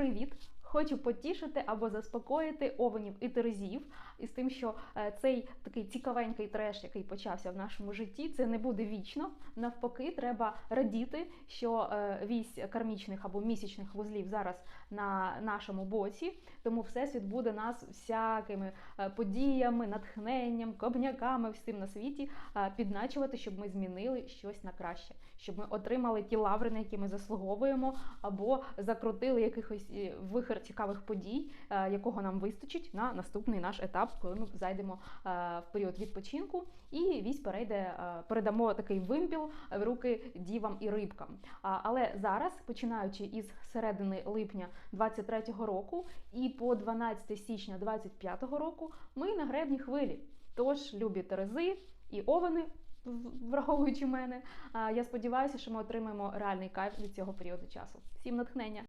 привіт! Хочу потішити або заспокоїти овенів і терезів із тим, що е, цей такий цікавенький треш, який почався в нашому житті, це не буде вічно. Навпаки, треба радіти, що е, вісь кармічних або місячних вузлів зараз на нашому боці. Тому всесвіт буде нас всякими е, подіями, натхненням, кобняками, всім на світі підначувати, щоб ми змінили щось на краще, щоб ми отримали ті лаври, на які ми заслуговуємо, або закрутили якихось е, цікавих подій, е, якого нам вистачить на наступний наш етап, коли ми зайдемо е, в період відпочинку, і вісь перейде, е, передамо такий вимпіл в руки дівам і рибкам. Але зараз, починаючи із середини липня 23-го року і по 12 січня 25-го року, ми на гребні хвилі. Тож, любі терези і овени, враховуючи мене, я сподіваюся, що ми отримаємо реальний кайф від цього періоду часу. Всім натхнення!